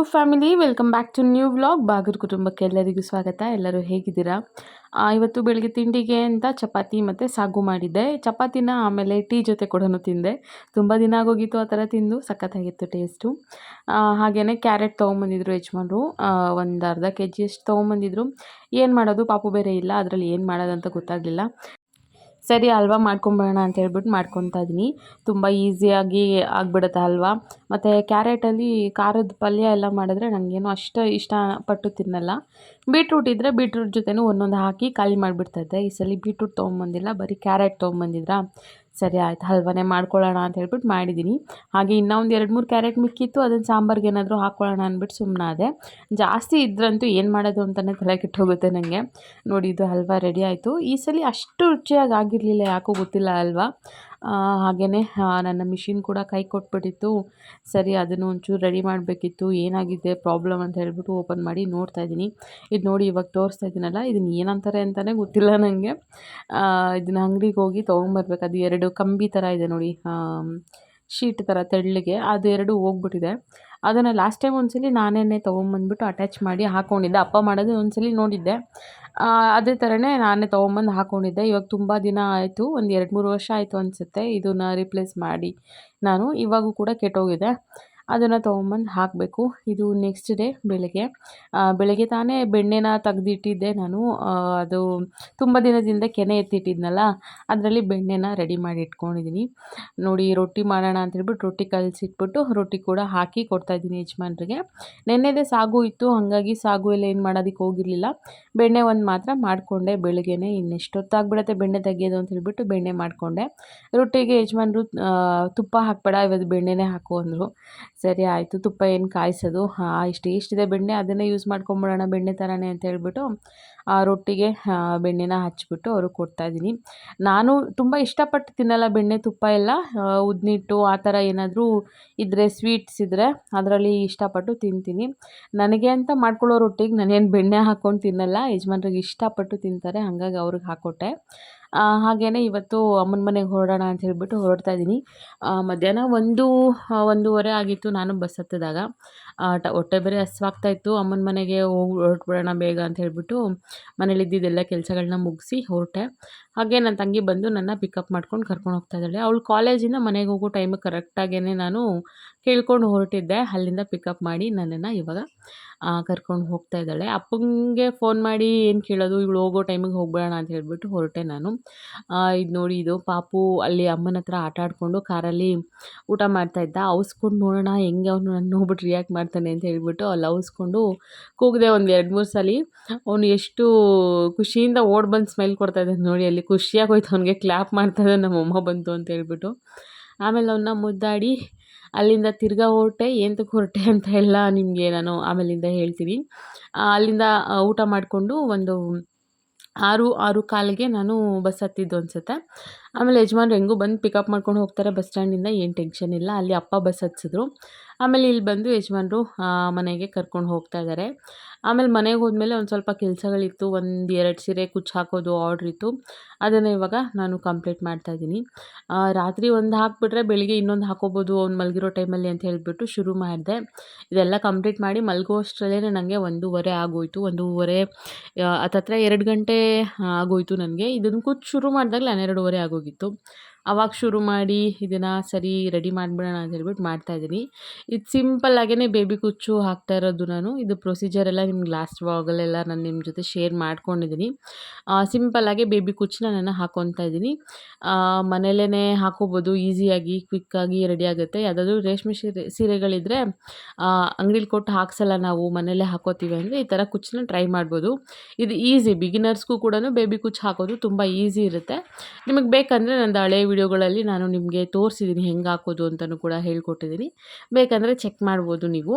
YouTube family welcome back to new vlog ಬಾಗರ್ ಕುಟುಂಬಕ್ಕೆ ಎಲ್ಲರಿಗೂ ಸ್ವಾಗತ. ಎಲ್ಲರೂ ಹೇಗಿದ್ದೀರಾ? ಇವತ್ತು ಬೆಳಗ್ಗೆ ತಿಂಡಿಗೆ ಅಂತ ಚಪಾತಿ ಮತ್ತು ಸಾಗು ಮಾಡಿದ್ದೆ. ಚಪಾತಿನ ಆಮೇಲೆ ಟೀ ಜೊತೆ ಕೂಡ ತಿಂದೆ. ತುಂಬ ದಿನ ಆಗೋಗಿತ್ತು ಆ ಥರ ತಿಂದು, ಸಖತ್ತಾಗಿತ್ತು ಟೇಸ್ಟು ಹಾಗೆಯೇ ಕ್ಯಾರೆಟ್ ತೊಗೊಂಬಂದಿದ್ರು ಯಜಮಾನ್ರು. ಒಂದು ಅರ್ಧ ಕೆ ಜಿ ಅಷ್ಟು ತೊಗೊಂಬಂದಿದ್ರು. ಏನು ಮಾಡೋದು? ಪಾಪು ಬೇರೆ ಇಲ್ಲ. ಅದರಲ್ಲಿ ಏನು ಮಾಡೋದಂತ ಗೊತ್ತಾಗಲಿಲ್ಲ. ಸರಿ ಹಲ್ವಾ ಮಾಡ್ಕೊಂಬರೋಣ ಅಂತ ಹೇಳ್ಬಿಟ್ಟು ಮಾಡ್ಕೊತಾ ಇದ್ದೀನಿ. ತುಂಬ ಈಸಿಯಾಗಿ ಆಗಿಬಿಡುತ್ತೆ ಹಲ್ವಾ ಮತ್ತು ಕ್ಯಾರೆಟಲ್ಲಿ ಖಾರದ ಪಲ್ಯ ಎಲ್ಲ ಮಾಡಿದ್ರೆ ನನಗೇನು ಅಷ್ಟು ಇಷ್ಟಪಟ್ಟು ತಿನ್ನಲ್ಲ. ಬೀಟ್ರೂಟ್ ಇದ್ದರೆ ಬೀಟ್ರೂಟ್ ಜೊತೆನೂ ಒಂದೊಂದು ಹಾಕಿ ಖಾಲಿ ಮಾಡಿಬಿಡ್ತಾಯಿದ್ದೆ ಈ ಸಲ ಬೀಟ್ರೂಟ್ ತೊಗೊಂಬಂದಿಲ್ಲ, ಬರೀ ಕ್ಯಾರೆಟ್ ತೊಗೊಂಬಂದಿದ್ರಾ? ಸರಿ ಆಯ್ತು, ಹಲ್ವಾನೇ ಮಾಡ್ಕೊಳ್ಳೋಣ ಅಂತ ಹೇಳ್ಬಿಟ್ಟು ಮಾಡಿದ್ದೀನಿ ಹಾಗೆ ಇನ್ನೂ ಒಂದು ಎರಡು ಮೂರು ಕ್ಯಾರೆಟ್ ಮಿಕ್ಕಿತ್ತು ಅದನ್ನು ಸಾಂಬಾರ್ಗೆ ಏನಾದರೂ ಹಾಕ್ಕೊಳ್ಳೋಣ ಅಂದ್ಬಿಟ್ಟು ಸುಮ್ಮನಾದೆ ಜಾಸ್ತಿ ಇದ್ರಂತೂ ಏನು ಮಾಡೋದು ಅಂತಲೇ ತಲೆ ಕೆಟ್ಟೋಗುತ್ತೆ ನನಗೆ ನೋಡಿ, ಇದು ಹಲ್ವಾ ರೆಡಿ ಆಯಿತು. ಈ ಸಲ ಅಷ್ಟು ರುಚಿಯಾಗಿ ಆಗಿರಲಿಲ್ಲ ಯಾಕೋ ಗೊತ್ತಿಲ್ಲ ಅಲ್ವಾ? ಹಾಗೆಯೇ ನನ್ನ ಮಿಷಿನ್ ಕೂಡ ಕೈ ಕೊಟ್ಬಿಟ್ಟಿತ್ತು. ಸರಿ, ಅದನ್ನು ಒಂಚೂರು ರೆಡಿ ಮಾಡಬೇಕಿತ್ತು. ಏನಾಗಿದೆ ಪ್ರಾಬ್ಲಮ್ ಅಂತ ಹೇಳ್ಬಿಟ್ಟು ಓಪನ್ ಮಾಡಿ ನೋಡ್ತಾ ಇದ್ದೀನಿ. ಇದು ನೋಡಿ ಇವಾಗ ತೋರಿಸ್ತಾ ಇದ್ದೀನಲ್ಲ ಇದನ್ನು ಏನಂತಾರೆ ಅಂತಲೇ ಗೊತ್ತಿಲ್ಲ ನನಗೆ ಇದನ್ನ ಅಂಗಡಿಗೆ ಹೋಗಿ ತೊಗೊಂಬರ್ಬೇಕು. ಅದು ಎರಡು ಕಂಬಿ ಥರ ಇದೆ ನೋಡಿ ಶೀಟ್ ಥರ ತೆಳ್ಳಗೆ. ಅದು ಎರಡು ಹೋಗ್ಬಿಟ್ಟಿದೆ. ಅದನ್ನು ಲಾಸ್ಟ್ ಟೈಮ್ ಒಂದ್ಸಲಿ ನಾನೇ ತೊಗೊಂಬಂದ್ಬಿಟ್ಟು ಅಟ್ಯಾಚ್ ಮಾಡಿ ಹಾಕ್ಕೊಂಡಿದ್ದೆ ಅಪ್ಪ ಮಾಡೋದು ಒಂದ್ಸಲಿ ನೋಡಿದ್ದೆ. ಅದೇ ಥರನೇ ನಾನೇ ತೊಗೊಂಬಂದು ಹಾಕ್ಕೊಂಡಿದ್ದೆ ಇವಾಗ ತುಂಬ ದಿನ ಆಯಿತು. ಒಂದು ಎರಡು ಮೂರು ವರ್ಷ ಆಯಿತು ಅನಿಸುತ್ತೆ. ಇದನ್ನು ರಿಪ್ಲೇಸ್ ಮಾಡಿ ನಾನು. ಇವಾಗೂ ಕೂಡ ಕೆಟ್ಟೋಗಿದೆ. ಅದನ್ನು ತೊಗೊಂಬಂದು ಹಾಕಬೇಕು. ಇದು ನೆಕ್ಸ್ಟ್ ಡೇ ಬೆಳಗ್ಗೆ. ಬೆಳಗ್ಗೆ ತಾನೇ ಬೆಣ್ಣೆನ ತೆಗೆದಿಟ್ಟಿದ್ದೆ ನಾನು. ಅದು ತುಂಬ ದಿನದಿಂದ ಕೆನೆ ಎತ್ತಿಟ್ಟಿದ್ನಲ್ಲ, ಅದರಲ್ಲಿ ಬೆಣ್ಣೆನ ರೆಡಿ ಮಾಡಿ ಇಟ್ಕೊಂಡಿದ್ದೀನಿ ನೋಡಿ, ರೊಟ್ಟಿ ಮಾಡೋಣ ಅಂತ ಹೇಳ್ಬಿಟ್ಟು ರೊಟ್ಟಿ ಕಲಸಿಟ್ಬಿಟ್ಟು ರೊಟ್ಟಿ ಕೂಡ ಹಾಕಿ ಕೊಡ್ತಾಯಿದ್ದೀನಿ ಯಜಮಾನ್ರಿಗೆ. ನೆನ್ನೆದೇ ಸಾಗು ಇತ್ತು, ಹಾಗಾಗಿ ಸಾಗು ಎಲ್ಲ ಏನು ಮಾಡೋದಕ್ಕೆ ಹೋಗಿರಲಿಲ್ಲ. ಬೆಣ್ಣೆ ಒಂದು ಮಾತ್ರ ಮಾಡಿಕೊಂಡೆ ಬೆಳಗ್ಗೆನೆ. ಇನ್ನೆಷ್ಟೊತ್ತಾಗ್ಬಿಡತ್ತೆ ಬೆಣ್ಣೆ ತೆಗೆಯೋದು ಅಂತ ಹೇಳ್ಬಿಟ್ಟು ಬೆಣ್ಣೆ ಮಾಡಿಕೊಂಡೆ. ರೊಟ್ಟಿಗೆ ಯಜಮಾನ್ರು ತುಪ್ಪ ಹಾಕ್ಬೇಡ, ಇವತ್ತು ಬೆಣ್ಣೆನೇ ಹಾಕು ಅಂದರು. ಸರಿ ಆಯಿತು, ತುಪ್ಪ ಏನು ಕಾಯಿಸೋದು? ಹಾಂ, ಇಷ್ಟು, ಇಷ್ಟಿದೆ ಬೆಣ್ಣೆ, ಅದನ್ನೇ ಯೂಸ್ ಮಾಡ್ಕೊಂಬಿಡೋಣ ಬೆಣ್ಣೆ ಥರನೇ ಅಂತ ಹೇಳ್ಬಿಟ್ಟು ಆ ರೊಟ್ಟಿಗೆ ಬೆಣ್ಣೆನ ಹಚ್ಬಿಟ್ಟು ಅವ್ರಿಗೆ ಕೊಡ್ತಾಯಿದ್ದೀನಿ ನಾನು ತುಂಬ ಇಷ್ಟಪಟ್ಟು ತಿನ್ನಲ್ಲ ಬೆಣ್ಣೆ, ತುಪ್ಪ ಎಲ್ಲ. ಉದ್ನಿಟ್ಟು ಆ ಥರ ಏನಾದರೂ ಇದ್ದರೆ ಸ್ವೀಟ್ಸ್ ಇದ್ದರೆ ಅದರಲ್ಲಿ ಇಷ್ಟಪಟ್ಟು ತಿಂತೀನಿ. ನನಗೆ ಅಂತ ಮಾಡ್ಕೊಳ್ಳೋ ರೊಟ್ಟಿಗೆ ನಾನೇನು ಬೆಣ್ಣೆ ಹಾಕ್ಕೊಂಡು ತಿನ್ನಲ್ಲ, ಯಜಮಾನ್ರಿಗೆ ಇಷ್ಟಪಟ್ಟು ತಿಂತಾರೆ, ಹಾಗಾಗಿ ಅವ್ರಿಗೆ ಹಾಕ್ಕೊಟ್ಟೆ ಹಾಗೆಯೇ ಇವತ್ತು ಅಮ್ಮನ ಮನೆಗೆ ಹೊರಡೋಣ ಅಂತ ಹೇಳಿಬಿಟ್ಟು ಹೊರಡ್ತಾ ಇದ್ದೀನಿ ಮಧ್ಯಾಹ್ನ ಒಂದು ಒಂದೂವರೆ ಆಗಿತ್ತು ನಾನು ಬಸ್ ಹತ್ತಿದಾಗ. ಹೊಟ್ಟೆ ಬೇರೆ ಹಸ್ವಾಗ್ತಾಯಿತ್ತು ಅಮ್ಮನ ಮನೆಗೆ ಹೋಗಿ, ಹೊರಟ್ಬಿಡೋಣ ಬೇಗ ಅಂತ ಹೇಳಿಬಿಟ್ಟು ಮನೇಲಿದ್ದಿದ್ದೆಲ್ಲ ಕೆಲಸಗಳನ್ನ ಮುಗಿಸಿ ಹೊರಟೆ. ಹಾಗೆ ನನ್ನ ತಂಗಿ ಬಂದು ನನ್ನ ಪಿಕಪ್ ಮಾಡ್ಕೊಂಡು ಕರ್ಕೊಂಡು ಹೋಗ್ತಾ ಇದ್ದಾಳೆ. ಅವಳು ಕಾಲೇಜಿಂದ ಮನೆಗೆ ಹೋಗೋ ಟೈಮ್ ಕರೆಕ್ಟಾಗೇ ನಾನು ಕೇಳ್ಕೊಂಡು ಹೊರಟಿದ್ದೆ. ಅಲ್ಲಿಂದ ಪಿಕಪ್ ಮಾಡಿ ನನ್ನನ್ನು ಇವಾಗ ಕರ್ಕೊಂಡು ಹೋಗ್ತಾ ಇದ್ದಾಳೆ. ಅಪ್ಪಂಗೆ ಫೋನ್ ಮಾಡಿ ಏನು ಕೇಳೋದು? ಇವಳು ಹೋಗೋ ಟೈಮಿಗೆ ಹೋಗ್ಬಿಡೋಣ ಅಂತ ಹೇಳಿಬಿಟ್ಟು ಹೊರಟೆ ನಾನು. ಇದು ನೋಡಿ ಇದು ಪಾಪು ಅಲ್ಲಿ ಅಮ್ಮನ ಹತ್ರ ಆಟ ಆಡಿಕೊಂಡು ಕಾರಲ್ಲಿ ಊಟ ಮಾಡ್ತಾ ಇದ್ದ. ಅವಸ್ಕೊಂಡು ನೋಡೋಣ, ಹೆಂಗೆ ಅವನು ನಾನು ನೋಡ್ಬಿಟ್ಟು ರಿಯಾಕ್ಟ್ ಮಾಡ್ತಾನೆ ಅಂತ ಹೇಳ್ಬಿಟ್ಟು ಅಲ್ಲಿ ಅವಸ್ಕೊಂಡು ಕೂಗಿದೆ ಒಂದು ಎರಡು ಮೂರು ಸಲ ಅವನು ಎಷ್ಟು ಖುಷಿಯಿಂದ ಓಡ್ ಬಂದು ಸ್ಮೈಲ್ ಇದ್ದಾನೆ ನೋಡಿ, ಅಲ್ಲಿ ಖುಷಿಯಾಗಿ ಹೋಯ್ತು ಅವನಿಗೆ ಕ್ಲ್ಯಾಪ್ ಮಾಡ್ತಾ ಇದ್ದಾನೆ ನಮ್ಮಮ್ಮ ಬಂತು ಅಂತ ಹೇಳ್ಬಿಟ್ಟು. ಆಮೇಲೆ ಅವನ್ನ ಮುದ್ದಾಡಿ, ಅಲ್ಲಿಂದ ತಿರ್ಗಾ ಹೊರಟೆ ಏಂತಕ್ಕೆ ಹೊರಟೆ ಅಂತ ಎಲ್ಲ ನಿಮಗೆ ನಾನು ಆಮೇಲಿಂದ ಹೇಳ್ತೀನಿ. ಅಲ್ಲಿಂದ ಊಟ ಮಾಡಿಕೊಂಡು ಒಂದು ಆರು ಆರು ಕಾಲಿಗೆ ನಾನು ಬಸ್ ಹತ್ತಿದ್ದು ಅನಿಸುತ್ತೆ. ಆಮೇಲೆ ಯಜಮಾನ್ರು ಹೆಂಗೂ ಬಂದು ಪಿಕಪ್ ಮಾಡ್ಕೊಂಡು ಹೋಗ್ತಾರೆ ಬಸ್ ಸ್ಟ್ಯಾಂಡಿಂದ ಏನು ಟೆನ್ಷನ್ ಇಲ್ಲ. ಅಲ್ಲಿ ಅಪ್ಪ ಬಸ್ ಹತ್ಸಿದ್ರು. ಆಮೇಲೆ ಇಲ್ಲಿ ಬಂದು ಯಜಮಾನ್ರು ಮನೆಗೆ ಕರ್ಕೊಂಡು ಹೋಗ್ತಾ ಇದ್ದಾರೆ ಆಮೇಲೆ ಮನೆಗೆ ಹೋದ್ಮೇಲೆ ಒಂದು ಸ್ವಲ್ಪ ಕೆಲಸಗಳಿತ್ತು. ಒಂದು ಎರಡು ಸೀರೆ ಕುಚ್ಚು ಹಾಕೋದು ಆರ್ಡ್ರ್ ಇತ್ತು. ಅದನ್ನು ಇವಾಗ ನಾನು ಕಂಪ್ಲೀಟ್ ಮಾಡ್ತಾ ಇದ್ದೀನಿ. ರಾತ್ರಿ ಒಂದು ಹಾಕ್ಬಿಟ್ರೆ ಬೆಳಿಗ್ಗೆ ಇನ್ನೊಂದು ಹಾಕೋಬೋದು ಅವ್ನು ಮಲಗಿರೋ ಟೈಮಲ್ಲಿ ಅಂತ ಹೇಳಿಬಿಟ್ಟು ಶುರು ಮಾಡಿದೆ. ಇದೆಲ್ಲ ಕಂಪ್ಲೀಟ್ ಮಾಡಿ ಮಲಗುವಷ್ಟರಲ್ಲೇ ನನಗೆ ಒಂದೂವರೆ ಆಗೋಯಿತು. ಒಂದೂವರೆ ಹತ್ತತ್ರ ಎರಡು ಗಂಟೆ ಆಗೋಯಿತು ನನಗೆ ಇದನ್ನು ಕುಚ್ಚು ಶುರು ಮಾಡಿದಾಗಲೇ ಹನ್ನೆರಡುವರೆ ಆಗೋಗಿತ್ತು ಅವಾಗ ಶುರು ಮಾಡಿ ಇದನ್ನು ಸರಿ ರೆಡಿ ಮಾಡಿಬಿಡೋಣ ಅಂತ ಹೇಳ್ಬಿಟ್ಟು ಮಾಡ್ತಾಯಿದ್ದೀನಿ ಇದು ಸಿಂಪಲ್ ಆಗೇ ಬೇಬಿ ಕುಚ್ಚು ಹಾಕ್ತಾ ಇರೋದು ನಾನು ಇದು ಪ್ರೊಸೀಜರ್ ನಿಮ್ಗೆ ಲಾಸ್ಟ್ ವಾಗಲೆಲ್ಲ ನಾನು ನಿಮ್ಮ ಜೊತೆ ಶೇರ್ ಮಾಡ್ಕೊಂಡಿದ್ದೀನಿ. ಸಿಂಪಲ್ಲಾಗೆ ಬೇಬಿ ಕುಚ್ಚನ್ನ ನಾನು ಹಾಕ್ಕೊತಾ ಇದ್ದೀನಿ. ಮನೇಲೇ ಹಾಕೋಬೋದು ಈಸಿಯಾಗಿ ಕ್ವಿಕ್ಕಾಗಿ ರೆಡಿ ಆಗುತ್ತೆ. ಯಾವುದಾದ್ರೂ ರೇಷ್ಮೆ ಸೀರೆ ಸೀರೆಗಳಿದ್ದರೆ ಅಂಗಡೀಲಿ ಕೊಟ್ಟು ಹಾಕ್ಸಲ್ಲ ನಾವು, ಮನೇಲೇ ಹಾಕೋತೀವಿ ಅಂದರೆ ಈ ಥರ ಕುಚ್ಚನ್ನ ಟ್ರೈ ಮಾಡ್ಬೋದು. ಇದು ಈಸಿ ಬಿಗಿನರ್ಸ್ಗೂ ಕೂಡ ಬೇಬಿ ಕುಚ್ಚು ಹಾಕೋದು ತುಂಬ ಈಸಿ ಇರುತ್ತೆ. ನಿಮಗೆ ಬೇಕಂದರೆ ನಂದು ಹಳೆ ವಿಡಿಯೋಗಳಲ್ಲಿ ನಾನು ನಿಮಗೆ ತೋರಿಸಿದ್ದೀನಿ ಹೆಂಗೆ ಹಾಕೋದು ಅಂತಲೂ ಕೂಡ ಹೇಳ್ಕೊಟ್ಟಿದ್ದೀನಿ ಬೇಕಂದರೆ ಚೆಕ್ ಮಾಡ್ಬೋದು ನೀವು.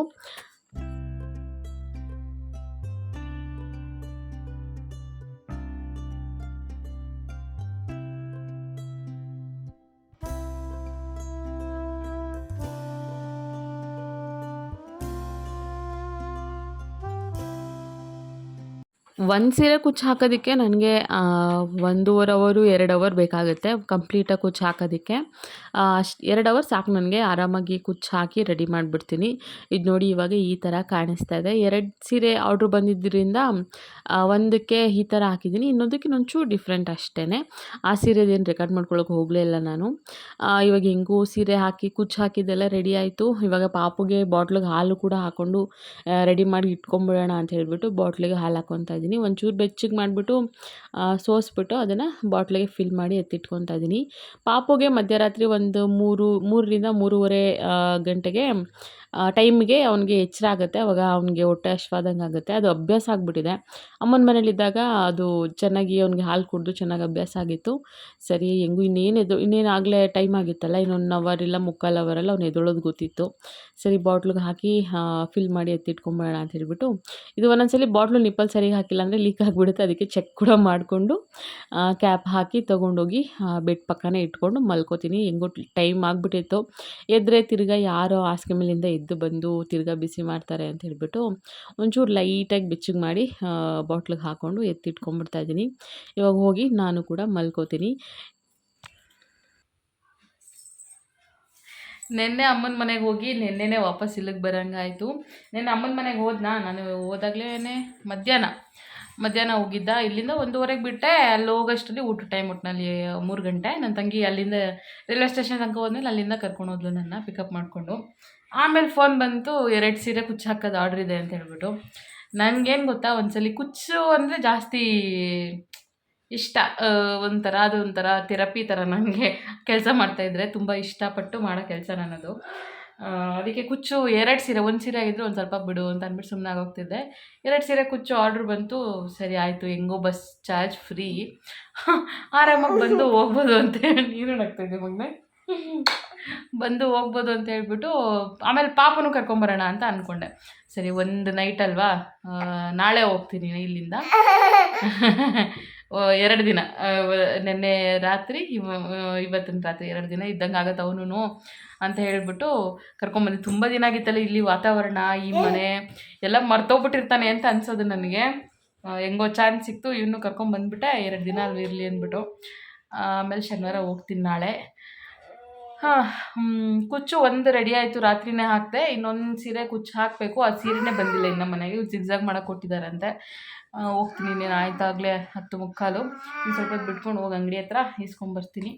ಒಂದು ಸೀರೆ ಕುಚ್ಚು ಹಾಕೋದಕ್ಕೆ ನನಗೆ ಒಂದೂವರೆ ಅವರು ಎರಡು ಅವರ್ ಬೇಕಾಗುತ್ತೆ ಕಂಪ್ಲೀಟಾಗಿ ಕುಚ್ಚು ಹಾಕೋದಕ್ಕೆ. ಅಷ್ಟು ಎರಡು ಅವರ್ ಸಾಕು ನನಗೆ, ಆರಾಮಾಗಿ ಕುಚ್ಚು ಹಾಕಿ ರೆಡಿ ಮಾಡಿಬಿಡ್ತೀನಿ. ಇದು ನೋಡಿ ಇವಾಗ ಈ ಥರ ಕಾಣಿಸ್ತಾ ಇದೆ. ಎರಡು ಸೀರೆ ಆರ್ಡ್ರ್ ಬಂದಿದ್ದರಿಂದ ಒಂದಕ್ಕೆ ಈ ಥರ ಹಾಕಿದ್ದೀನಿ, ಇನ್ನೊಂದಕ್ಕೆ ಒಂಚೂರು ಡಿಫ್ರೆಂಟ್ ಅಷ್ಟೇ ಆ ಸೀರೆದೇನು ರೆಕಾರ್ಡ್ ಮಾಡ್ಕೊಳ್ಳೋಕೆ ಹೋಗಲೇ ಇಲ್ಲ ನಾನು. ಇವಾಗ ಹೆಂಗೂ ಸೀರೆ ಹಾಕಿ ಕುಚ್ಚು ಹಾಕಿದ್ದೆಲ್ಲ ರೆಡಿ ಆಯಿತು. ಇವಾಗ ಪಾಪುಗೆ ಬಾಟ್ಲಿಗೆ ಹಾಲು ಕೂಡ ಹಾಕ್ಕೊಂಡು ರೆಡಿ ಮಾಡಿ ಇಟ್ಕೊಂಬಿಡೋಣ ಅಂತ ಹೇಳಿಬಿಟ್ಟು ಬಾಟ್ಲಿಗೆ ಹಾಲು ಹಾಕ್ಕೊತಾ ಇದ್ದೀನಿ. ಒಂಚೂರು ಬೆಚ್ಚಗೆ ಮಾಡಿಬಿಟ್ಟು ಸೋಸ್ಬಿಟ್ಟು ಅದನ್ನು ಬಾಟ್ಲಿಗೆ ಫಿಲ್ ಮಾಡಿ ಎತ್ತಿಟ್ಕೊತಾ ಇದ್ದೀನಿ ಪಾಪುಗೆ ಮಧ್ಯರಾತ್ರಿ ಒಂದು ಮೂರು, ಮೂರರಿಂದ ಮೂರುವರೆ ಗಂಟೆಗೆ ಟೈಮಿಗೆ ಅವನಿಗೆ ಎಚ್ಚರ ಆಗುತ್ತೆ, ಅವಾಗ ಅವನಿಗೆ ಹೊಟ್ಟೆ ಹಶ್ವಾದಂಗೆ ಆಗುತ್ತೆ. ಅದು ಅಭ್ಯಾಸ ಆಗಿಬಿಟ್ಟಿದೆ. ಅಮ್ಮನ ಮನೇಲಿದ್ದಾಗ ಅದು ಚೆನ್ನಾಗಿ ಅವನಿಗೆ ಹಾಲು ಕುಡಿದು ಚೆನ್ನಾಗಿ ಅಭ್ಯಾಸ ಆಗಿತ್ತು. ಸರಿ, ಹೆಂಗೂ ಇನ್ನೇನು ಎದು ಇನ್ನೇನು ಆಗಲೇ ಟೈಮ್ ಆಗಿತ್ತಲ್ಲ, ಇನ್ನೊಂದು ಅವರ್ ಇಲ್ಲ ಮುಕ್ಕಾಲು ಅವರೆಲ್ಲ ಅವ್ನು ಎದೊಳೋದು ಗೊತ್ತಿತ್ತು. ಸರಿ, ಬಾಟ್ಲಿಗೆ ಹಾಕಿ ಫಿಲ್ ಮಾಡಿ ಎತ್ತಿಟ್ಕೊಂಬೋಣ ಅಂತ ಹೇಳ್ಬಿಟ್ಟು, ಇದು ಒಂದೊಂದ್ಸಲಿ ಬಾಟ್ಲು ನಿಪ್ಪಲ್ ಸರಿಯಾಗಿ ಹಾಕಿಲ್ಲ ಅಂದರೆ ಲೀಕ್ ಆಗಿಬಿಡುತ್ತೆ. ಅದಕ್ಕೆ ಚೆಕ್ ಕೂಡ ಮಾಡಿಕೊಂಡು ಕ್ಯಾಪ್ ಹಾಕಿ ತೊಗೊಂಡೋಗಿ ಬೆಡ್ ಪಕ್ಕನೇ ಇಟ್ಕೊಂಡು ಮಲ್ಕೋತೀನಿ. ಹೆಂಗೋ ಟೈಮ್ ಆಗಿಬಿಟ್ಟಿತ್ತು. ಎದ್ರೆ ತಿರ್ಗಾ ಯಾರೋ ಹಾಸಿಗೆ ಮೇಲಿಂದ ಎದ್ದು ಬಂದು ತಿರ್ಗಾ ಬಿಸಿ ಮಾಡ್ತಾರೆ ಅಂತ ಹೇಳ್ಬಿಟ್ಟು ಒಂಚೂರು ಲೈಟಾಗಿ ಬೆಚ್ಚಗೆ ಮಾಡಿ ಬಾಟ್ಲಿಗೆ ಹಾಕ್ಕೊಂಡು ಎತ್ತಿಟ್ಕೊಂಡ್ಬಿಡ್ತಾ ಇದ್ದೀನಿ. ಇವಾಗ ಹೋಗಿ ನಾನು ಕೂಡ ಮಲ್ಕೋತೀನಿ. ನೆನ್ನೆ ಅಮ್ಮನ ಮನೆಗೆ ಹೋಗಿ ನೆನ್ನೆನೇ ವಾಪಸ್ ಇಲ್ಲಿಗೆ ಬರೋಂಗಾಯಿತು. ನೆನ್ನೆ ಅಮ್ಮನ ಮನೆಗೆ ಹೋದ್ನಾ? ನಾನು ಹೋದಾಗಲೇ ಮಧ್ಯಾಹ್ನ. ಮಧ್ಯಾಹ್ನ ಹೋಗಿದ್ದ. ಇಲ್ಲಿಂದ ಒಂದೂವರೆಗೆ ಬಿಟ್ಟೆ. ಅಲ್ಲಿ ಹೋಗೋಷ್ಟರಲ್ಲಿ ಊಟ ಟೈಮ್ ಒಟ್ಟಿನಲ್ಲಿ ಮೂರು ಗಂಟೆ. ನನ್ನ ತಂಗಿ ಅಲ್ಲಿಂದ ರೈಲ್ವೆ ಸ್ಟೇಷನ್ ತನಕ ಹೋದ್ಮೇಲೆ ಅಲ್ಲಿಂದ ಕರ್ಕೊಂಡು ಹೋದ್ಲು ನನ್ನ ಪಿಕಪ್ ಮಾಡಿಕೊಂಡು. ಆಮೇಲೆ ಫೋನ್ ಬಂತು, ಎರಡು ಸೀರೆ ಕುಚ್ಚು ಹಾಕೋದು ಆರ್ಡ್ರ್ ಇದೆ ಅಂತ ಹೇಳ್ಬಿಟ್ಟು. ನನಗೇನು ಗೊತ್ತಾ, ಒಂದ್ಸಲಿ ಕುಚ್ಚು ಅಂದರೆ ಜಾಸ್ತಿ ಇಷ್ಟ ಒಂಥರ, ಅದು ಒಂಥರ ಥೆರಪಿ ಥರ ನನಗೆ ಕೆಲಸ ಮಾಡ್ತಾಯಿದ್ರೆ ತುಂಬ ಇಷ್ಟಪಟ್ಟು ಮಾಡೋ ಕೆಲಸ ನನ್ನದು ಅದಕ್ಕೆ ಕುಚ್ಚು ಎರಡು ಸೀರೆ, ಒಂದು ಸೀರೆ ಆಗಿದ್ದರೆ ಒಂದು ಸ್ವಲ್ಪ ಬಿಡು ಅಂತ ಅಂದ್ಬಿಟ್ಟು ಸುಮ್ಮನೆ ಆಗೋಗ್ತಿದ್ದೆ. ಎರಡು ಸೀರೆ ಕುಚ್ಚು ಆರ್ಡ್ರ್ ಬಂತು, ಸರಿ ಆಯಿತು, ಹೆಂಗೋ ಬಸ್ ಚಾರ್ಜ್ ಫ್ರೀ. ಆರಾಮಾಗಿ ಬಂದು ಹೋಗ್ಬೋದು ಅಂತ ನೀರು ಆಗ್ತಾಯಿದ್ದೆ ಮಗನೇ. ಬಂದು ಹೋಗ್ಬೋದು ಅಂತ ಹೇಳ್ಬಿಟ್ಟು, ಆಮೇಲೆ ಪಾಪನು ಕರ್ಕೊಂಬರೋಣ ಅಂತ ಅನ್ಕೊಂಡೆ. ಸರಿ, ಒಂದು ನೈಟ್ ಅಲ್ವಾ? ನಾಳೆ ಹೋಗ್ತೀನಿ ಇಲ್ಲಿಂದ. ಎರಡು ದಿನ. ನಿನ್ನೆ ರಾತ್ರಿ, ಇವ ಇವತ್ತಿನ ರಾತ್ರಿ ಎರಡು ದಿನ ಇದ್ದಂಗೆ ಆಗತ್ತೆ ಅವನು ಅಂತ ಹೇಳಿಬಿಟ್ಟು ಕರ್ಕೊಂಬಂದು. ತುಂಬ ದಿನ ಆಗಿತ್ತಲ್ಲ ಇಲ್ಲಿ ವಾತಾವರಣ, ಈ ಮನೆ, ಎಲ್ಲ ಮರ್ತೋಗ್ಬಿಟ್ಟಿರ್ತಾನೆ ಅಂತ ಅನ್ಸೋದು ನನಗೆ. ಹೆಂಗೋ ಚಾನ್ಸ್ ಸಿಕ್ತು, ಇವನು ಕರ್ಕೊಂಬಂದ್ಬಿಟ್ಟೆ, ಎರಡು ದಿನ ಅಲ್ಲಿ ಇರಲಿ ಅಂದ್ಬಿಟ್ಟು. ಆಮೇಲೆ ಶನಿವಾರ ಹೋಗ್ತೀನಿ ನಾಳೆ. ಹಾಂ ಕುಚ್ಚು ಒಂದು ರೆಡಿ ಆಯಿತು, ರಾತ್ರಿನೇ ಹಾಕಿದೆ. ಇನ್ನೊಂದು ಸೀರೆ ಕುಚ್ಚು ಹಾಕಬೇಕು. ಆ ಸೀರೆನೇ ಬಂದಿಲ್ಲ ಇನ್ನು ಮನೆಗೆ. ಜಿಗ್ಜಾಗ್ ಮಾಡಕ್ಕೆ ಕೊಟ್ಟಿದ್ದಾರಂತೆ ಹೋಗ್ತೀನಿ ನೀನು ಆಯ್ತಾಗಲೇ ಹತ್ತು ಮುಕ್ಕಾಲು. ಇನ್ನು ಸ್ವಲ್ಪ ಬಿಟ್ಕೊಂಡು ಹೋಗಿ ಅಂಗಡಿ ಹತ್ರ ಇಸ್ಕೊಂಬರ್ತೀನಿ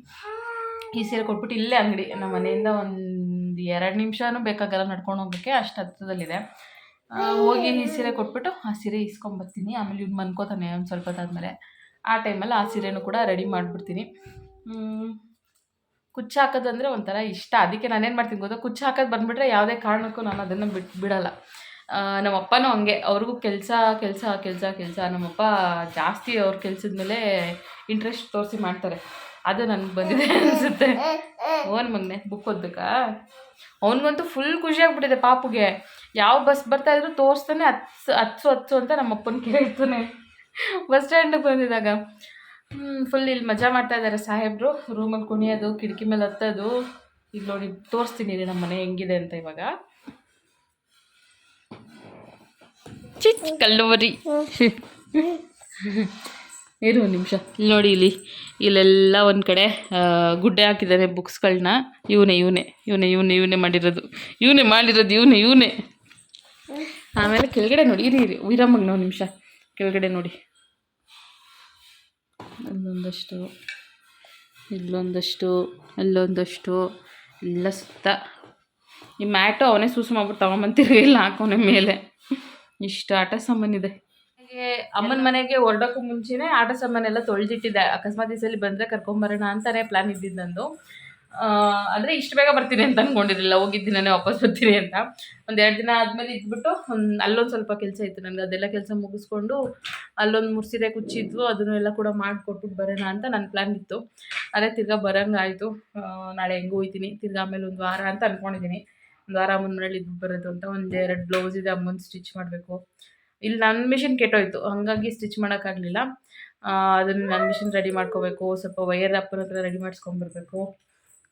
ಈ ಸೀರೆ ಕೊಟ್ಬಿಟ್ಟು ಇಲ್ಲೇ ಅಂಗಡಿ. ನಮ್ಮ ಮನೆಯಿಂದ ಒಂದು ಎರಡು ನಿಮಿಷನೂ ಬೇಕಾಗಲ್ಲ ನಡ್ಕೊಂಡು ಹೋಗೋಕ್ಕೆ ಅಷ್ಟು ಹತ್ತಿರದಲ್ಲಿದೆ ಹೋಗಿ ಈ ಸೀರೆ ಕೊಟ್ಬಿಟ್ಟು ಆ ಸೀರೆ ಇಸ್ಕೊಂಬರ್ತೀನಿ ಆಮೇಲೆ ಇವ್ನು ಮನ್ಕೋತಾನೆ ಒಂದು ಸ್ವಲ್ಪ ಹೊತ್ತಾದ್ಮೇಲೆ. ಆ ಟೈಮಲ್ಲಿ ಆ ಸೀರೆನೂ ಕೂಡ ರೆಡಿ ಮಾಡಿಬಿಡ್ತೀನಿ. ಕುಚ್ಚು ಹಾಕೋದಂದ್ರೆ ಒಂಥರ ಇಷ್ಟ. ಅದಕ್ಕೆ ನಾನೇನು ಮಾಡ್ತೀನಿ ಗೊತ್ತಾ? ಕುಚ್ಚು ಹಾಕೋದು ಬಂದುಬಿಟ್ರೆ ಯಾವುದೇ ಕಾರಣಕ್ಕೂ ನಾನು ಅದನ್ನು ಬಿಟ್ಟು ಬಿಡೋಲ್ಲ. ನಮ್ಮಪ್ಪನೂ ಹಂಗೆ. ಅವ್ರಿಗೂ ಕೆಲಸ ಕೆಲಸ ಕೆಲಸ ಕೆಲಸ. ನಮ್ಮಪ್ಪ ಜಾಸ್ತಿ ಅವ್ರ ಕೆಲಸದ ಮೇಲೆ ಇಂಟ್ರೆಸ್ಟ್ ತೋರಿಸಿ ಮಾಡ್ತಾರೆ. ಅದು ನನಗೆ ಬಂದಿದೆ ಅನಿಸುತ್ತೆ. ಓನ್ ಮೊನ್ನೆ ಬುಕ್ ಓದಬೇಕಾ? ಅವನಿಗಂತೂ ಫುಲ್ ಖುಷಿಯಾಗ್ಬಿಟ್ಟಿದೆ ಪಾಪುಗೆ. ಯಾವ ಬಸ್ ಬರ್ತಾ ಇದ್ರು ತೋರಿಸ್ತಾನೆ ಹತ್ಸು ಹತ್ಸು ಹತ್ಸು ಅಂತ ನಮ್ಮಪ್ಪನ ಕೇಳ್ತಾನೆ. ಬಸ್ ಸ್ಟ್ಯಾಂಡಿಗೆ ಬಂದಿದ್ದಾಗ. ಫುಲ್ ಇಲ್ಲಿ ಮಜಾ ಮಾಡ್ತಾ ಇದ್ದಾರೆ ಸಾಹೇಬ್ರು. ರೂಮಲ್ಲಿ ಕುಣಿಯೋದು, ಕಿಟಕಿ ಮೇಲೆ ಹತ್ತೋದು. ಇಲ್ಲಿ ನೋಡಿ, ತೋರಿಸ್ತೀನಿ ರೀ ನಮ್ಮ ಮನೆ ಹೆಂಗಿದೆ ಅಂತ ಇವಾಗ. ಚಿಚ್ ಕಲ್ಲೋರಿ ಇರು ಒಂದು ನಿಮಿಷ. ಇಲ್ಲಿ ನೋಡಿ, ಇಲ್ಲಿ, ಇಲ್ಲೆಲ್ಲ ಒಂದು ಕಡೆ ಗುಡ್ಡೆ ಹಾಕಿದ್ದಾರೆ ಬುಕ್ಸ್ಗಳನ್ನ ಇವನೇ ಇವನೇ ಇವನೇ ಇವನೇ ಇವನೇ ಮಾಡಿರೋದು. ಇವನೇ ಮಾಡಿರೋದು, ಇವನೇ ಇವನೇ. ಆಮೇಲೆ ಕೆಳಗಡೆ ನೋಡಿ, ಇರಿ ಇರಿ. ವಿರಾಮಗ್ ನಾವು ನಿಮಿಷ. ಕೆಳಗಡೆ ನೋಡಿ. ಅಲ್ಲೊಂದಷ್ಟು, ಇಲ್ಲೊಂದಷ್ಟು, ಅಲ್ಲೊಂದಷ್ಟು, ಎಲ್ಲ ಸುತ್ತ. ಈ ಮ್ಯಾಟು ಅವನೇ ಸೂಸು ಮಾಡ್ಬಿಟ್ಟು ತಗೊಂಬಂತಿರಲಿಲ್ಲ ಹಾಕೋನೆ ಮೇಲೆ. ಇಷ್ಟು ಆಟ ಸಾಮಾನಿದೆ. ಹಾಗೆ ಅಮ್ಮನ ಮನೆಗೆ ಹೊರಡೋಕ್ಕೂ ಮುಂಚೆನೇ ಆಟ ಸಾಮಾನೆಲ್ಲ ತೊಳೆದಿಟ್ಟಿದ್ದೆ. ಅಕಸ್ಮಾತ್ ಈ ಸಲ ಬಂದರೆ ಕರ್ಕೊಂಬರೋಣ ಅಂತಾನೆ ಪ್ಲ್ಯಾನ್ ಇದ್ದಿದ್ದು ನಂದು. ಅಂದರೆ ಇಷ್ಟು ಬೇಗ ಬರ್ತೀನಿ ಅಂತ ಅಂದ್ಕೊಂಡಿರಲಿಲ್ಲ ಹೋಗಿದ್ದ ದಿನನೇ ವಾಪಸ್ ಬರ್ತೀನಿ ಅಂತ. ಒಂದು ಎರಡು ದಿನ ಆದಮೇಲೆ ಇದ್ಬಿಟ್ಟು ಅಲ್ಲೊಂದು ಸ್ವಲ್ಪ ಕೆಲಸ ಇತ್ತು ನನಗೆ. ಅದೆಲ್ಲ ಕೆಲಸ ಮುಗಿಸ್ಕೊಂಡು ಅಲ್ಲೊಂದು ಮೂರು ಸೀರೆ ಕುಚ್ಚಿದ್ವು ಅದನ್ನೆಲ್ಲ ಕೂಡ ಮಾಡಿಕೊಟ್ಬಿಟ್ಟು ಬರೋಣ ಅಂತ ನನ್ನ ಪ್ಲ್ಯಾನ್ ಇತ್ತು. ಅದೇ ತಿರ್ಗಾ ಬರೋಂಗಾಯಿತು. ನಾಳೆ ಹೆಂಗೂ ಹೋಯ್ತೀನಿ? ತಿರ್ಗಾ ಆಮೇಲೆ ಒಂದು ವಾರ ಅಂತ ಅಂದ್ಕೊಂಡಿದ್ದೀನಿ ಒಂದು ವಾರ ಮುನ್ನೆರಡು ಇದ್ದು ಬರೋದು ಅಂತ ಒಂದು ಎರಡು ಬ್ಲೌಸ್ ಇದೆ, ಅಮ್ಮನ ಸ್ಟಿಚ್ ಮಾಡಬೇಕು. ಇಲ್ಲಿ ನನ್ನ ಮಿಷಿನ್ ಕೆಟ್ಟೋಯ್ತು. ಹಾಗಾಗಿ ಸ್ಟಿಚ್ ಮಾಡೋಕ್ಕಾಗಲಿಲ್ಲ ಅದನ್ನು ನನ್ನ ಮಿಷಿನ್ ರೆಡಿ ಮಾಡ್ಕೋಬೇಕು. ಸ್ವಲ್ಪ ವೈರ್ ಅಪ್ಪನ ಹತ್ರ ರೆಡಿ ಮಾಡಿಸ್ಕೊಂಬರ್ಬೇಕು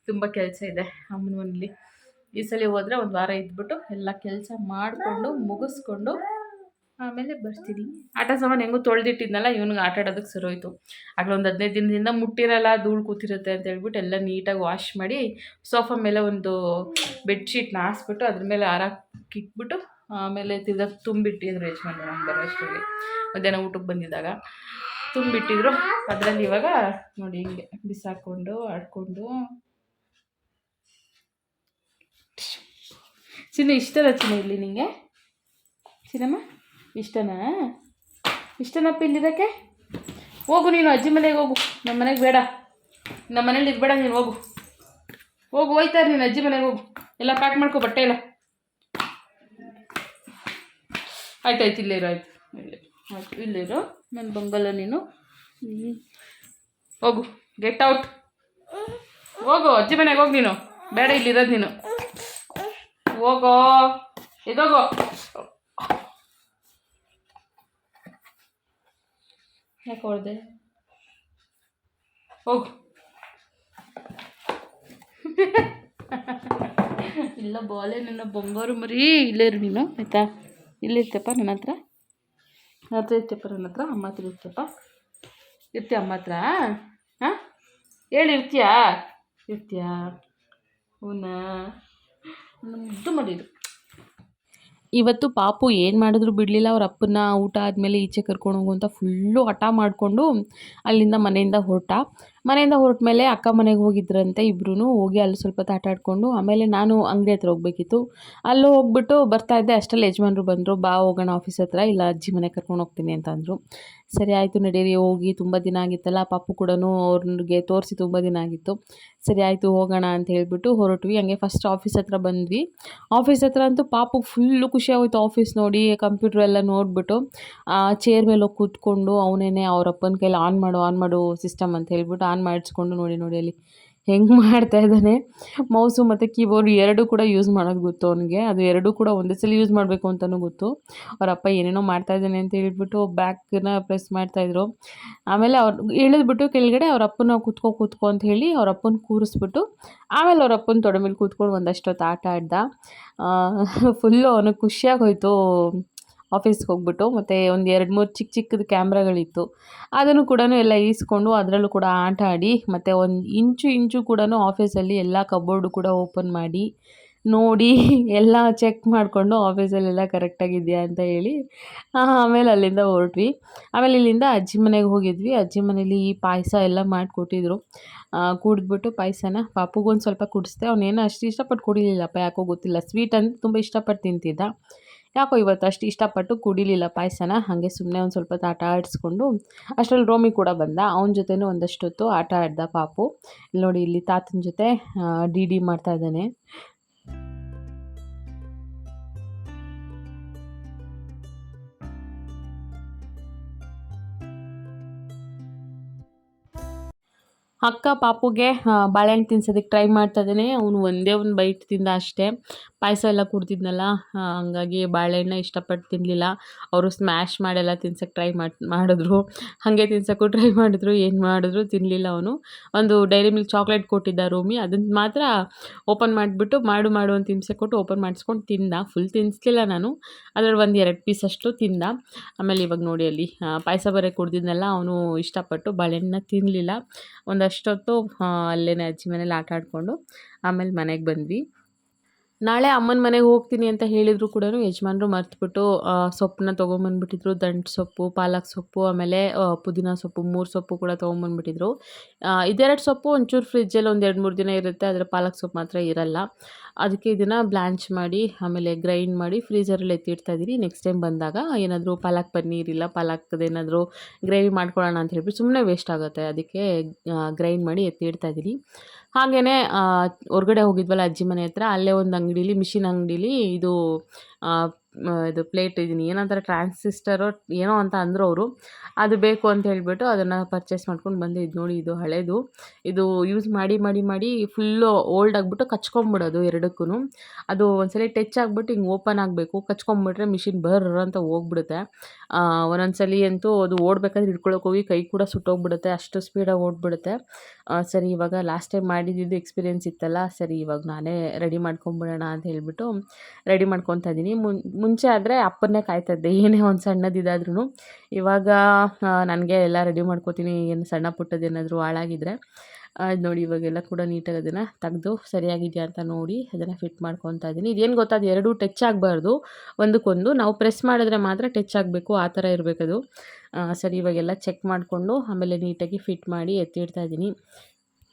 ತುಂಬ ಕೆಲಸ ಇದೆ ಅಮ್ಮನ ಮನೇಲಿ ಈ ಸಲ ಹೋದರೆ ಒಂದು ವಾರ ಇದ್ಬಿಟ್ಟು ಎಲ್ಲ ಕೆಲಸ ಮಾಡಿಕೊಂಡು ಮುಗಿಸ್ಕೊಂಡು ಆಮೇಲೆ ಬರ್ತೀನಿ. ಆಟ ಸಾಮಾನು ಹೆಂಗೂ ತೊಳೆದಿಟ್ಟಿದ್ನಲ್ಲ, ಇವನಿಗೆ ಆಟ ಆಡೋದಕ್ಕೆ ಆಗಲೇ ಒಂದು ಹದಿನೈದು ದಿನದಿಂದ ಮುಟ್ಟಿರಲ್ಲ, ಧೂಳು ಕೂತಿರುತ್ತೆ ಅಂತ ಹೇಳ್ಬಿಟ್ಟು ಎಲ್ಲ ನೀಟಾಗಿ ವಾಶ್ ಮಾಡಿ ಸೋಫಾ ಮೇಲೆ ಒಂದು ಬೆಡ್ಶೀಟ್ನ ಹಾಸ್ಬಿಟ್ಟು ಅದ್ರ ಮೇಲೆ ಆರಾಕಿಟ್ಬಿಟ್ಟು ಆಮೇಲೆ ತಿರ್ಗಾ ತುಂಬಿಟ್ಟಿದ್ರು ಯಜಮಾನ್ರು ನಾನು ಬರೋ ಅಷ್ಟರಲ್ಲಿ. ಮಧ್ಯಾಹ್ನ ಊಟಕ್ಕೆ ಬಂದಿದ್ದಾಗ ತುಂಬಿಟ್ಟಿದ್ರು. ಅದರಲ್ಲಿ ಇವಾಗ ನೋಡಿ ಹಿಂಗೆ ಬಿಸಾಕೊಂಡು ಆಡ್ಕೊಂಡು ಚಿನ್ನ ಇಷ್ಟದ ಚಿನ್ನ ಇಲ್ಲಿ ನಿಮಗೆ ಚಿನ್ನಮ್ಮ? ಇಷ್ಟನಾ? ಇಷ್ಟನಪ್ಪ ಇಲ್ಲಿದ್ದಕ್ಕೆ ಹೋಗು ನೀನು, ಅಜ್ಜಿ ಮನೆಗೆ ಹೋಗು. ನಮ್ಮ ಮನೆಗೆ ಬೇಡ. ನಮ್ಮ ಮನೇಲಿ ಇರಬೇಡ ನೀನು, ಹೋಗು. ಹೋಗು, ಹೋಯ್ತಾರೆ ನೀನು, ಅಜ್ಜಿ ಮನೆಗೆ ಹೋಗು. ಎಲ್ಲ ಪ್ಯಾಕ್ ಮಾಡ್ಕೊ, ಬಟ್ಟೆ ಎಲ್ಲ. ಆಯ್ತು ಆಯ್ತು ಇಲ್ಲೇ ಇರು ಆಯ್ತು ಇಲ್ಲೇ ಇರು ನನ್ನ ಬಂಗಲ್ಲ ನೀನು. ಹೋಗು ಗೆಟ್ ಔಟ್ ಹೋಗು, ಅಜ್ಜಿ ಮನೆಗೆ ಹೋಗು ನೀನು. ಬೇಡ, ಇಲ್ಲಿರೋದು ನೀನು. ಹೋಗೋ. ಇದೋಗೋ ಯಾಕೆ ಹೊಡೆದೆ? ಹೋಗು. ಇಲ್ಲ ಬಾಲೆ, ನಿನ್ನ ಬಂಗಾರು ಮರಿ. ಇಲ್ಲೇ ಇರು ನೀನು, ಆಯಿತಾ? ಇಲ್ಲಿರ್ತೇಪ್ಪ ನನ್ನ ಹತ್ರ? ನನ್ನ ಹತ್ರ ಇರ್ತೇಪ್ಪ ನನ್ನ ಹತ್ರ, ಅಮ್ಮ ಹತ್ರ ಇರ್ತಪ್ಪ ಇರ್ತೀಯ ಅಮ್ಮ ಹತ್ರ? ಹಾಂ ಹೇಳಿ ಇರ್ತೀಯಾ? ಹೂನಾ? ಮುದ್ದು ಮಾಡಿದ್ರು. ಇವತ್ತು ಪಾಪು ಏನು ಮಾಡಿದ್ರು ಬಿಡಲಿಲ್ಲ, ಅವ್ರ ಅಪ್ಪನ ಊಟ ಆದಮೇಲೆ ಈಚೆ ಕರ್ಕೊಂಡು ಹೋಗುವಂತ ಫುಲ್ಲು ಹಠ ಮಾಡಿಕೊಂಡು ಅಲ್ಲಿಂದ ಮನೆಯಿಂದ ಹೊರಟ. ಮನೆಯಿಂದ ಹೊರಟ ಮೇಲೆ ಅಕ್ಕ ಮನೆಗೆ ಹೋಗಿದ್ರಂತೆ ಇಬ್ಬರೂ ಹೋಗಿ ಅಲ್ಲಿ ಸ್ವಲ್ಪ ಹೊತ್ತು ಆಡಿಕೊಂಡು, ಆಮೇಲೆ ನಾನು ಅಂಗಡಿ ಹತ್ರ ಹೋಗಬೇಕಿತ್ತು. ಅಲ್ಲಿ ಹೋಗ್ಬಿಟ್ಟು ಬರ್ತಾ ಇದ್ದೆ, ಅಷ್ಟರಲ್ಲಿ ಯಜಮಾನ್ರು ಬಂದರು, ಬಾ ಹೋಗೋಣ ಆಫೀಸ್ ಹತ್ರ, ಇಲ್ಲ ಅಜ್ಜಿ ಮನೆ ಕರ್ಕೊಂಡು ಹೋಗ್ತೀನಿ ಅಂತ ಅಂದರು. ಸರಿ ಆಯಿತು ನಡೀರಿ ಹೋಗಿ ತುಂಬ ದಿನ ಆಗಿತ್ತಲ್ಲ, ಪಾಪು ಕೂಡ ಅವ್ರಿಗೆ ತೋರಿಸಿ ತುಂಬ ದಿನ ಆಗಿತ್ತು. ಸರಿ ಆಯಿತು, ಹೋಗೋಣ ಅಂತ ಹೇಳಿಬಿಟ್ಟು ಹೊರಟ್ವಿ. ಹಂಗೆ ಫಸ್ಟ್ ಆಫೀಸ್ ಹತ್ರ ಬಂದ್ವಿ. ಆಫೀಸ್ ಹತ್ರ ಅಂತೂ ಪಾಪು ಫುಲ್ಲು ಖುಷಿ ಆಗೋಯ್ತು ಆಫೀಸ್ ನೋಡಿ ಕಂಪ್ಯೂಟರ್ ಎಲ್ಲ ನೋಡಿಬಿಟ್ಟು ಚೇರ್ ಮೇಲೆ ಹೋಗಿ ಕೂತ್ಕೊಂಡು ಅವನೇನೆ ಅವ್ರ ಅಪ್ಪನ ಕೈಲಿ ಆನ್ ಮಾಡು ಆನ್ ಮಾಡು ಸಿಸ್ಟಮ್ ಅಂತ ಹೇಳ್ಬಿಟ್ಟು ಆನ್ ಮಾಡಿಸ್ಕೊಂಡು ನೋಡಿ ನೋಡಿ ಅಲ್ಲಿ ಹೆಂಗೆ ಮಾಡ್ತಾ ಇದ್ದಾನೆ? ಮೌಸು ಮತ್ತು ಕೀಬೋರ್ಡ್ ಎರಡೂ ಕೂಡ ಯೂಸ್ ಮಾಡೋದು ಗೊತ್ತು ಅವನಿಗೆ. ಅದು ಎರಡೂ ಕೂಡ ಒಂದೇ ಸಲ ಯೂಸ್ ಮಾಡಬೇಕು ಅಂತಲೂ ಗೊತ್ತು. ಅವ್ರ ಅಪ್ಪ ಏನೇನೋ ಮಾಡ್ತಾ ಇದ್ದಾನೆ ಅಂತ ಹೇಳ್ಬಿಟ್ಟು ಬ್ಯಾಕನ್ನ ಪ್ರೆಸ್ ಮಾಡ್ತಾಯಿದ್ರು ಆಮೇಲೆ ಅವ್ರು ಇಳಿದ್ಬಿಟ್ಟು ಕೆಳಗಡೆ ಅವ್ರ ಅಪ್ಪನ ಕೂತ್ಕೊ ಕೂತ್ಕೊ ಅಂತ ಹೇಳಿ ಅವ್ರ ಅಪ್ಪನ ಕೂರಿಸ್ಬಿಟ್ಟು ಆಮೇಲೆ ಅವ್ರ ಅಪ್ಪನ ತೊಡೆ ಮೇಲೆ ಕೂತ್ಕೊಂಡು ಒಂದಷ್ಟೊತ್ತು ಆಟ ಆಡ್ದ. ಫುಲ್ಲು ಅವನಿಗೆ ಖುಷಿಯಾಗೋಯ್ತು ಆಫೀಸ್ಗೆ ಹೋಗ್ಬಿಟ್ಟು ಮತ್ತು ಒಂದು ಎರಡು ಮೂರು ಚಿಕ್ಕ ಚಿಕ್ಕದು ಕ್ಯಾಮ್ರಾಗಳಿತ್ತು. ಅದನ್ನು ಕೂಡ ಎಲ್ಲ ಈಸ್ಕೊಂಡು ಅದರಲ್ಲೂ ಕೂಡ ಆಟ ಆಡಿ ಮತ್ತು ಒಂದು ಇಂಚು ಇಂಚು ಕೂಡ ಆಫೀಸಲ್ಲಿ ಎಲ್ಲ ಕಬೋರ್ಡು ಕೂಡ ಓಪನ್ ಮಾಡಿ, ನೋಡಿ, ಎಲ್ಲ ಚೆಕ್ ಮಾಡಿಕೊಂಡು ಆಫೀಸಲ್ಲೆಲ್ಲ ಕರೆಕ್ಟಾಗಿದೆಯಾ ಅಂತ ಹೇಳಿ ಆಮೇಲೆ ಅಲ್ಲಿಂದ ಹೊರಟ್ವಿ. ಆಮೇಲೆ ಇಲ್ಲಿಂದ ಅಜ್ಜಿ ಮನೆಗೆ ಹೋಗಿದ್ವಿ. ಅಜ್ಜಿ ಮನೇಲಿ ಪಾಯಸ ಎಲ್ಲ ಮಾಡಿಕೊಟ್ಟಿದ್ರು. ಕುಡಿದ್ಬಿಟ್ಟು ಪಾಯಸನ ಪಾಪುಗೊಂದು ಸ್ವಲ್ಪ ಕುಡಿಸ್ದೆ. ಅವನೇನು ಅಷ್ಟು ಇಷ್ಟಪಟ್ಟು ಕುಡಿಲಿಲ್ಲಪ್ಪ, ಯಾಕೋ ಗೊತ್ತಿಲ್ಲ. ಸ್ವೀಟ್ ಅಂದ್ರೆ ತುಂಬ ಇಷ್ಟಪಟ್ಟು ತಿಂತಿದ್ದ. ಯಾಕೋ ಇವತ್ತು ಅಷ್ಟು ಇಷ್ಟಪಟ್ಟು ಕುಡಿಲಿಲ್ಲ ಪಾಯಸನ, ಹಾಗೆ ಸುಮ್ಮನೆ ಒಂದು ಸ್ವಲ್ಪ ಆಟ ಆಡಿಸ್ಕೊಂಡು. ಅಷ್ಟರಲ್ಲಿ ರೋಮಿ ಕೂಡ ಬಂದ. ಅವನ ಜೊತೆನೂ ಒಂದಷ್ಟು ಹೊತ್ತು ಆಟ ಆಡ್ದ ಪಾಪು. ನೋಡಿ, ಇಲ್ಲಿ ತಾತನ ಜೊತೆ ಡಿ ಡಿ ಮಾಡ್ತಾ ಇದ್ದಾನೆ. ಅಕ್ಕ ಪಾಪುಗೆ ಬಾಳೆಹಣ್ಣು ತಿನ್ಸೋದಕ್ಕೆ ಟ್ರೈ ಮಾಡ್ತಾ ಇದ್ದಾನೆ ಅವನು ಒಂದೇ ಒಂದು ಬೈಟ್ ತಿಂದ ಅಷ್ಟೇ. ಪಾಯಸ ಎಲ್ಲ ಕುಡ್ತಿದ್ನಲ್ಲ ಹಂಗಾಗಿ ಬಾಳೆಹಣ್ಣು ಇಷ್ಟಪಟ್ಟು ತಿನ್ನಲಿಲ್ಲ ಅವರು ಸ್ಮ್ಯಾಶ್ ಮಾಡೆಲ್ಲ ತಿನ್ಸೋಕ್ಕೆ ಟ್ರೈ ಮಾಡಿ, ಮಾಡಿದ್ರು. ಹಾಗೆ ತಿನ್ಸೋಕ್ಕೂ ಟ್ರೈ ಮಾಡಿದ್ರು, ಏನು ಮಾಡಿದ್ರು ತಿನ್ನಲಿಲ್ಲ ಅವನು. ಒಂದು ಡೈರಿ ಮಿಲ್ಕ್ ಚಾಕ್ಲೇಟ್ ಕೊಟ್ಟಿದ್ದ ರೂಮಿ, ಅದನ್ನು ಮಾತ್ರ ಓಪನ್ ಮಾಡಿಬಿಟ್ಟು ಮಾಡು ಮಾಡು ಅಂತ ಹಿಂಸೆ ಕೊಟ್ಟು ಓಪನ್ ಮಾಡಿಸ್ಕೊಂಡು ತಿಂದ. ಫುಲ್ ತಿನ್ನಿಸ್ಲಿಲ್ಲ ನಾನು. ಅದರಲ್ಲಿ ಒಂದು ಎರಡು ಪೀಸ್ ಅಷ್ಟು ತಿಂದ. ಆಮೇಲೆ ಇವಾಗ ನೋಡಿ ಅಲ್ಲಿ ಪಾಯಸ ಬರೀ ಕುಡ್ದಿದ್ನಲ್ಲ, ಅವನು ಇಷ್ಟಪಟ್ಟು ಬಾಳೆಹಣ್ಣ ತಿನ್ನಲಿಲ್ಲ ಒಂದಷ್ಟೊತ್ತು ಅಲ್ಲೇ ಅಜ್ಜಿ ಮನೇಲಿ ಆಟ ಆಡಿಕೊಂಡು ಆಮೇಲೆ ಮನೆಗೆ ಬಂದ್ವಿ. ನಾಳೆ ಅಮ್ಮನ ಮನೆಗೆ ಹೋಗ್ತೀನಿ ಅಂತ ಹೇಳಿದ್ರು ಕೂಡ ಯಜಮಾನರು ಮರ್ತುಬಿಟ್ಟು ಸೊಪ್ಪನ್ನ ತೊಗೊಂಬಂದ್ಬಿಟ್ಟಿದ್ರು. ದಂಟು ಸೊಪ್ಪು, ಪಾಲಕ್ ಸೊಪ್ಪು, ಆಮೇಲೆ ಪುದೀನ ಸೊಪ್ಪು, ಮೂರು ಸೊಪ್ಪು ಕೂಡ ತೊಗೊಂಬಂದ್ಬಿಟ್ಟಿದ್ರು. ಇದೆರಡು ಸೊಪ್ಪು ಒಂಚೂರು ಫ್ರಿಜ್ಜಲ್ಲಿ ಒಂದು ಎರಡು ಮೂರು ದಿನ ಇರುತ್ತೆ. ಆದರೆ ಪಾಲಕ್ ಸೊಪ್ಪು ಮಾತ್ರ ಇರಲ್ಲ. ಅದಕ್ಕೆ ಇದನ್ನು ಬ್ಲ್ಯಾಂಚ್ ಮಾಡಿ, ಆಮೇಲೆ ಗ್ರೈಂಡ್ ಮಾಡಿ ಫ್ರೀಜರಲ್ಲಿ ಎತ್ತಿಡ್ತಾ ಇದ್ದೀನಿ ನೆಕ್ಸ್ಟ್ ಟೈಮ್ ಬಂದಾಗ ಏನಾದರೂ ಪಾಲಕ್ ಪನ್ನೀರ್ ಇಲ್ಲ ಪಾಲಕ್ದೇನಾದರೂ ಗ್ರೇವಿ ಮಾಡ್ಕೊಳ್ಳೋಣ ಅಂತ ಹೇಳ್ಬಿಟ್ಟು ಸುಮ್ಮನೆ ವೇಸ್ಟ್ ಆಗುತ್ತೆ. ಅದಕ್ಕೆ ಗ್ರೈಂಡ್ ಮಾಡಿ ಎತ್ತಿಡ್ತಾ ಇದ್ದೀನಿ ಹಾಗೆಯೇ ಹೊರ್ಗಡೆ ಹೋಗಿದ್ವಲ್ಲ ಅಜ್ಜಿ ಮನೆ ಹತ್ರ ಅಲ್ಲೇ ಒಂದು ಅಂಗಡೀಲಿ ಮಿಷಿನ್ ಅಂಗಡೀಲಿ ಇದು ಇದು ಪ್ಲೇಟ್ ಇದೀನಿ. ಏನಂತಾರೆ ಟ್ರಾನ್ಸಿಸ್ಟರು ಏನೋ ಅಂತ ಅಂದರು ಅವರು, ಅದು ಬೇಕು ಅಂತ ಹೇಳಿಬಿಟ್ಟು ಅದನ್ನು ಪರ್ಚೇಸ್ ಮಾಡ್ಕೊಂಡು ಬಂದೆ. ಇದು ನೋಡಿ, ಇದು ಹಳೇದು. ಇದು ಯೂಸ್ ಮಾಡಿ ಮಾಡಿ ಮಾಡಿ ಫುಲ್ಲು ಓಲ್ಡ್ ಆಗಿಬಿಟ್ಟು ಕಚ್ಕೊಂಬಿಡೋದು ಎರಡಕ್ಕೂ ಅದು ಒಂದ್ಸಲ ಟಚ್ ಆಗಿಬಿಟ್ಟು ಹಿಂಗೆ ಓಪನ್ ಆಗಬೇಕು. ಕಚ್ಕೊಂಬಿಟ್ರೆ ಮಿಷಿನ್ ಬರ್ರ ಅಂತ ಹೋಗ್ಬಿಡುತ್ತೆ. ಒಂದೊಂದು ಸಲ ಅಂತೂ ಅದು ಓಡಬೇಕಾದ್ರೆ ಹಿಡ್ಕೊಳಕ್ಕೆ ಹೋಗಿ ಕೈ ಕೂಡ ಸುಟ್ಟೋಗ್ಬಿಡುತ್ತೆ. ಅಷ್ಟು ಸ್ಪೀಡಾಗಿ ಓಡ್ಬಿಡುತ್ತೆ. ಸರಿ, ಇವಾಗ ಲಾಸ್ಟ್ ಟೈಮ್ ಮಾಡಿದ್ದು ಎಕ್ಸ್ಪೀರಿಯೆನ್ಸ್ ಇತ್ತಲ್ಲ, ಸರಿ, ಇವಾಗ ನಾನೇ ರೆಡಿ ಮಾಡ್ಕೊಂಬಿಡೋಣ ಅಂತ ಹೇಳಿಬಿಟ್ಟು ರೆಡಿ ಮಾಡ್ಕೊತಾ ಇದ್ದೀನಿ ಮುಂಚೆ ಆದರೆ ಅಪ್ಪನ್ನೇ ಕಾಯ್ತಾ ಇದ್ದೆ ಏನೇ ಒಂದು ಸಣ್ಣದಿದ್ದಾದ್ರೂ ಇವಾಗ ನನಗೆ ಎಲ್ಲ ರೆಡಿ ಮಾಡ್ಕೋತೀನಿ. ಏನು ಸಣ್ಣ ಪುಟ್ಟದೇನಾದರೂ ಹಾಳಾಗಿದ್ರೆ ಅದು ನೋಡಿ ಇವಾಗೆಲ್ಲ ಕೂಡ ನೀಟಾಗಿ ಅದನ್ನು ತೆಗೆದು ಸರಿಯಾಗಿದೆಯಾ ಅಂತ ನೋಡಿ ಅದನ್ನು ಫಿಟ್ ಮಾಡ್ಕೊತಾ ಇದ್ದೀನಿ. ಇದೇನು ಗೊತ್ತಾ, ಅದು ಎರಡೂ ಟಚ್ ಆಗಬಾರ್ದು. ಒಂದಕ್ಕೊಂದು. ನಾವು ಪ್ರೆಸ್ ಮಾಡಿದ್ರೆ ಮಾತ್ರ ಟಚ್ ಆಗಬೇಕು. ಆ ಥರ ಇರಬೇಕದು. ಸರಿ, ಇವಾಗೆಲ್ಲ ಚೆಕ್ ಮಾಡಿಕೊಂಡು ಆಮೇಲೆ ನೀಟಾಗಿ ಫಿಟ್ ಮಾಡಿ ಎತ್ತಿಡ್ತಾ ಇದ್ದೀನಿ.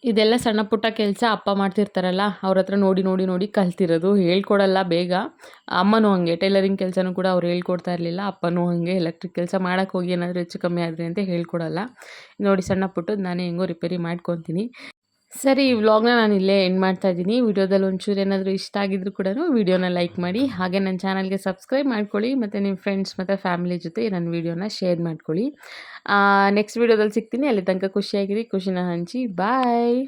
ಇದೆಲ್ಲ ಸಣ್ಣ ಪುಟ್ಟ ಕೆಲಸ ಅಪ್ಪ ಮಾಡ್ತಿರ್ತಾರಲ್ಲ, ಅವ್ರ ಹತ್ರ ನೋಡಿ ನೋಡಿ ನೋಡಿ ಕಲ್ತಿರೋದು. ಹೇಳ್ಕೊಡಲ್ಲ ಬೇಗ. ಅಮ್ಮನೂ ಹಾಗೆ, ಟೈಲರಿಂಗ್ ಕೆಲಸನೂ ಕೂಡ ಅವ್ರು ಹೇಳ್ಕೊಡ್ತಾ ಇರಲಿಲ್ಲ. ಅಪ್ಪನೂ ಹಾಗೆ, ಎಲೆಕ್ಟ್ರಿಕ್ ಕೆಲಸ ಮಾಡೋಕ್ಕೆ ಹೋಗಿ ಏನಾದರೂ ಹೆಚ್ಚು ಕಮ್ಮಿ ಆದರೆ ಅಂತ ಹೇಳ್ಕೊಡಲ್ಲ. ನೋಡಿ ಸಣ್ಣ ಪುಟ್ಟದ್ದು ನಾನೇ ಹೆಂಗೋ ರಿಪೇರಿ ಮಾಡ್ಕೊತೀನಿ. ಸರಿ, ಈ ವ್ಲಾಗ್ನ ನಾನು ಇಲ್ಲೇ ಎಂಡ್ ಮಾಡ್ತಾ ಇದ್ದೀನಿ. ವಿಡಿಯೋದಲ್ಲಿ ಒಂಚೂರು ಏನಾದರೂ ಇಷ್ಟ ಆಗಿದ್ರು ಕೂಡ ವೀಡಿಯೋನ ಲೈಕ್ ಮಾಡಿ, ಹಾಗೆ ನನ್ನ ಚಾನಲ್ಗೆ ಸಬ್ಸ್ಕ್ರೈಬ್ ಮಾಡ್ಕೊಳ್ಳಿ ಮತ್ತು ನಿಮ್ಮ ಫ್ರೆಂಡ್ಸ್ ಮತ್ತು ಫ್ಯಾಮಿಲಿ ಜೊತೆ ನನ್ನ ವೀಡಿಯೋನ ಶೇರ್ ಮಾಡ್ಕೊಳ್ಳಿ. ನೆಕ್ಸ್ಟ್ ವೀಡಿಯೋದಲ್ಲಿ ಸಿಗ್ತೀನಿ. ಅಲ್ಲಿ ತನಕ ಖುಷಿಯಾಗಿರಿ, ಖುಷಿನ ಹಂಚಿ. ಬಾಯ್